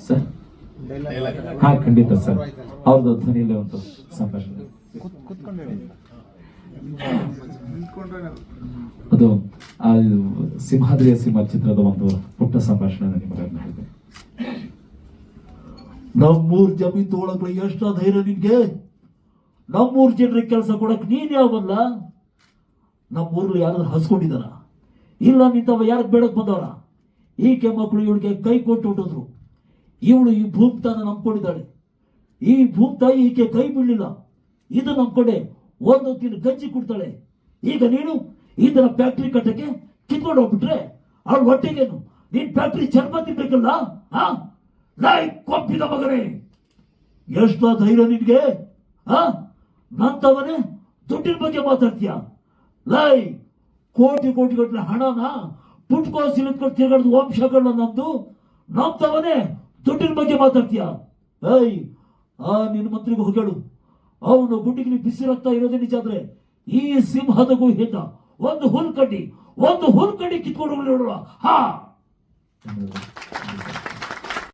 Sir ಹಾ, ಖಂಡಿತ sir. ಅವ್ರದ್ದು ಧ್ವನಿಯಲ್ಲೇ ಒಂದು ಸಂಭಾಷಣೆ. ಅದು, ಆ ಸಿಂಹಾದ್ರಿಯ ಸಿಂಹ ಚಿತ್ರದ ಒಂದು ಪುಟ್ಟ ಸಂಭಾಷಣೆ ನಿಮಗೆ ನಮ್ಮೂರ್ ಜಮೀನ್ ತಗೊಳಕ್ ಎಷ್ಟ ಧೈರ್ಯ ನಿನ್ಗೆ? ನಮ್ಮೂರ್ ಜನರಿಗೆ ಕೆಲಸ ಕೊಡಕ್ ನೀನ್ ಯಾವಲ್ಲ ನಮ್ಮೂರ್ಲಿ ಯಾರು ಹಸ್ಕೊಂಡಿದಾರ ಇಲ್ಲ ನಿಂತವ ಯಾರು ಬೇಡಕ್ ಬಂದವರ? ಈ ಮಕ್ಕಳು ಇವಳಿಗೆ ಕೈ ಕೊಟ್ಟು ಹೊಟ್ಟೋದ್ರು ಇವಳು ಈ ಭೂಮ್ತಾನ ನಂಬ್ಕೊಂಡಿದ್ದಾಳೆ. ಈ ಭೂಮ್ತಾಯಿ ಈಕೆ ಕೈ ಬಿಡಲಿಲ್ಲ ಇದು ನಂಬ್ಕೊಂಡೆ ಒಂದು ಹೊತ್ತಿನ ಗಂಜಿ ಕೊಡ್ತಾಳೆ. ಈಗ ನೀನು ಇದನ್ನ ಫ್ಯಾಕ್ಟ್ರಿ ಕಟ್ಟಕ್ಕೆ ಕಿತ್ಕೊಂಡು ಹೋಗ್ಬಿಟ್ರೆ ಅವಳ ಹೊಟ್ಟೆಗೇನು? ನೀನ್ ಫ್ಯಾಕ್ಟ್ರಿ ಜನ್ಮ ತಿನ್ಬೇಕಲ್ಲ? ಹಾ? ಕೊಪ್ಪಿದ ಮಗನೇ. ಎಷ್ಟ ಧೈರ್ಯ ನಿನ್ಗೆ? ನಂತವನೇ ದುಡ್ಡಿನ ಬಗ್ಗೆ ಮಾತಾಡ್ತೀಯ? ಲೈ ಕೋಟಿ ಕೋಟಿ ಗಟ್ಟಲೆ ಹಣನ ಪುಟ್ಕೋ ಸಿಲಿಟ್ಕೊಂಡು ತಿರ್ಗಾಡ್ದು ವಂಶಗಳನ್ನ ನಮ್ದು ನಂತವನೇ ದುಡ್ಡಿನ ಬಗ್ಗೆ ಮಾತಾಡ್ತೀಯ? ಏಯ್, ಆ, ನಿನ್ನ ಮಂತ್ರಿಗೂ ಹೋಗಳು. ಅವನು ಗುಂಡಿಗೆ ಬಿಸಿ ರಕ್ತ ಇರೋದೇ ನಿಜ ಆದ್ರೆ ಈ ಸಿಂಹದ ಗುಹೆಯಿಂದ ಒಂದು ಹುಲ್ ಕಡ್ಡಿ ಒಂದು ಹುಲ್ ಕಡ್ಡಿ ಕಿತ್ಕೊಂಡು ನೋಡುವ ಹಾ.